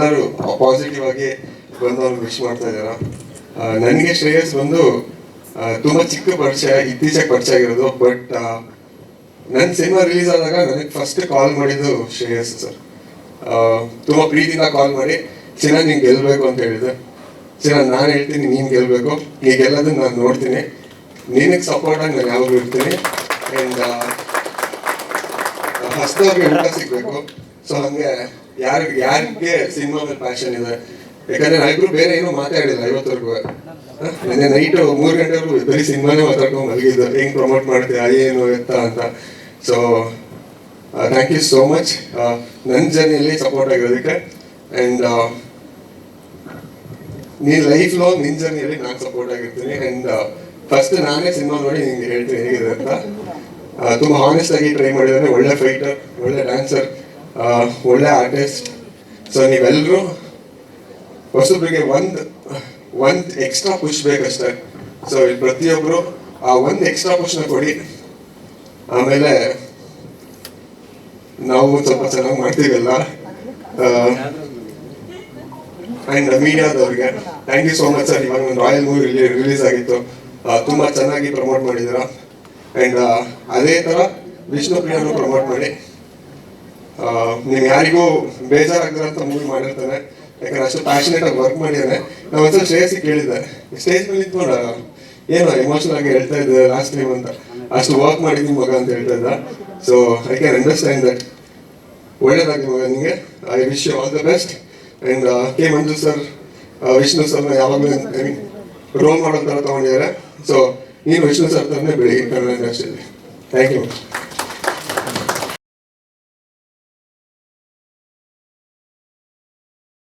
ಎಲ್ಲರೂ ಪಾಸಿಟಿವ್ ಆಗಿ ಬಂದು ಅವ್ರಿಗೆ ವಿಶ್ ಮಾಡ್ತಾ ಇದ್ದಾರ ನನಗೆ ಶ್ರೇಯಸ್ ಬಂದು ತುಂಬಾ ಚಿಕ್ಕ ಪರಿಚಯ, ಇತ್ತೀಚೆಗೆ ಪರಿಚಯ ಆಗಿರೋದು ಬಟ್ ನನ್ನ ಸಿನಿಮಾ ರಿಲೀಸ್ ಆದಾಗ ನನಗೆ ಫಸ್ಟ್ ಕಾಲ್ ಮಾಡಿದ್ದು ಶ್ರೇಯಸ್ ಸರ್ ತುಂಬಾ ಪ್ರೀತಿಯಿಂದ ಕಾಲ್ ಮಾಡಿ, ಚಿನ್ನ, ನೀನ್ ಗೆಲ್ಲಬೇಕು ಅಂತ ಹೇಳಿದೆ. ಚಿನ್ನ, ನಾನು ಹೇಳ್ತೀನಿ, ನೀನ್ ಗೆಲ್ಲಬೇಕು ನೀ ಗೆಲ್ಲೋದನ್ನ ನಾನು ನೋಡ್ತೀನಿ. ನಿನಗೆ ಸಪೋರ್ಟ್ ಆಗಿ ನಾನು ಯಾವಾಗಲೂ ಇರ್ತೀನಿ. ಆ್ಯಂಡ್ ಹೊಸದವ್ರಿಗೆ ಊಟ ಸಿಗಬೇಕು? ಸೊ ಹಂಗೆ ಯಾರು ಯಾರಿಗೆ ಸಿನಿಮಾ ಮೇಲೆ ಪ್ಯಾಷನ್ ಇದೆ ಯಾಕಂದ್ರೆ ನಾವಿಬ್ರು ಬೇರೆ ಏನೂ ಮಾತಾಡಿಲ್ಲ ಐವತ್ತರ್ಗೂ ನಿನ್ನೆ ನೈಟ್ ಮೂರು ಗಂಟೆವರೆಗೂ ಬರೀ ಸಿನಿಮಾನೇ ಮಾತಾಡ್ಕೊಂಡು ಮಲಗಿದ್ದು ಹೆಂಗ್ ಪ್ರಮೋಟ್ ಮಾಡ್ತೀಯ ಏನು ಎತ್ತ ಅಂತ. So thank you so much ನನ್ನ ಜರ್ನಿಯಲ್ಲಿ ಸಪೋರ್ಟ್ ಆಗಿರೋದಕ್ಕೆ. ಅಂಡ್ ನೀನ್ ಲೈಫ್ ಲಾಂಗ್ ನಿನ್ ಜರ್ನಿಯಲ್ಲಿ ನಾನು ಸಪೋರ್ಟ್ ಆಗಿರ್ತೀನಿ. ಆ್ಯಂಡ್ ಫಸ್ಟ್ ನಾನೇ ಸಿನಿಮಾ ನೋಡಿ ನಿಂಗೆ ಹೇಳ್ತೀನಿ ಹೇಗಿದೆ ಅಂತ. ಆ, ತುಂಬಾ ಹಾನೆಸ್ಟ್ ಆಗಿ ಟ್ರೈ ಮಾಡಿದ್ರೆ. ಒಳ್ಳೆ ಫೈಟರ್ ಒಳ್ಳೆ ಡ್ಯಾನ್ಸರ್ ಒಳ್ಳೆ ಆರ್ಟಿಸ್ಟ್ ಸೊ ನೀವೆಲ್ಲರೂ ಹೊಸಬ್ರಿಗೆ ಒಂದು ಒಂದು ಎಕ್ಸ್ಟ್ರಾ ಪುಷ್ ಬೇಕಷ್ಟೇ. ಸೊ ಪ್ರತಿಯೊಬ್ಬರು ಆ ಒಂದು ಎಕ್ಸ್ಟ್ರಾ ಪುಷ್ನ ಕೊಡಿ. ಆಮೇಲೆ ನಾವು ಸ್ವಲ್ಪ ಚೆನ್ನಾಗಿ ಮಾಡ್ತೀವಲ್ಲ? And ಮೀಡಿಯಾದವ್ರಿಗೆ thank you so much sir ಇವಾಗ ಒಂದು ರಾಯಲ್ ಮೂವಿ ರಿಲೀಸ್ ಆಗಿತ್ತು. ತುಂಬ ಚೆನ್ನಾಗಿ ಪ್ರಮೋಟ್ ಮಾಡಿದ್ದೀರಾ? ಅಂಡ್ ಅದೇ ತರ ವಿಷ್ಣು ಪ್ರಿಯನ್ನು ಪ್ರಮೋಟ್ ಮಾಡಿ. ನೀವು ಯಾರಿಗೂ ಅಂತ ಮೂವಿ ಮಾಡಿರ್ತಾನೆ. ಯಾಕಂದ್ರೆ ಅಷ್ಟು ಪ್ಯಾಷನೇಟ್ ಆಗಿ ವರ್ಕ್ ಮಾಡಿದ್ದಾನೆ ನಾವು ಒಂದ್ಸಲ ಶ್ರೇಯಸ್ ಕೇಳಿದ್ದೆ. ಸ್ಟೇಜ್ ಮೇಲೆ ನಿಂತ್ಕೊಂಡು, ಏನೋ ಎಮೋಷನಲ್ ಆಗಿ ಹೇಳ್ತಾ ಇದ್ದೆ ಲಾಸ್ಟ್ ಟೈಮ್ ಅಂತ. ಅಷ್ಟು ವರ್ಕ್ ಮಾಡಿದ್ದೀನಿ ಮಗ ಅಂತ ಹೇಳ್ತಾ ಇದ್ದ. So I can understand that ಒಳ್ಳೇದಾಗಿ ಮಗ ನಿಮಗೆ I wish you all the best and K Manju sir Vishnu sir ಯಾವಾಗಲೂ ಐ ಮೀನ್ ರೋಲ್ ಮಾಡೋ ಥರ ತಗೊಂಡಿದ್ದಾರೆ. ಸೊ ನೀನು ವಿಷ್ಣು ಸರ್ ತರನೇ ಬೆಳಿಗ್ಗೆ ಕನ್ನಡ ಇಂಡಸ್ಟ್ರಿಯಲ್ಲಿ ಥ್ಯಾಂಕ್ ಯು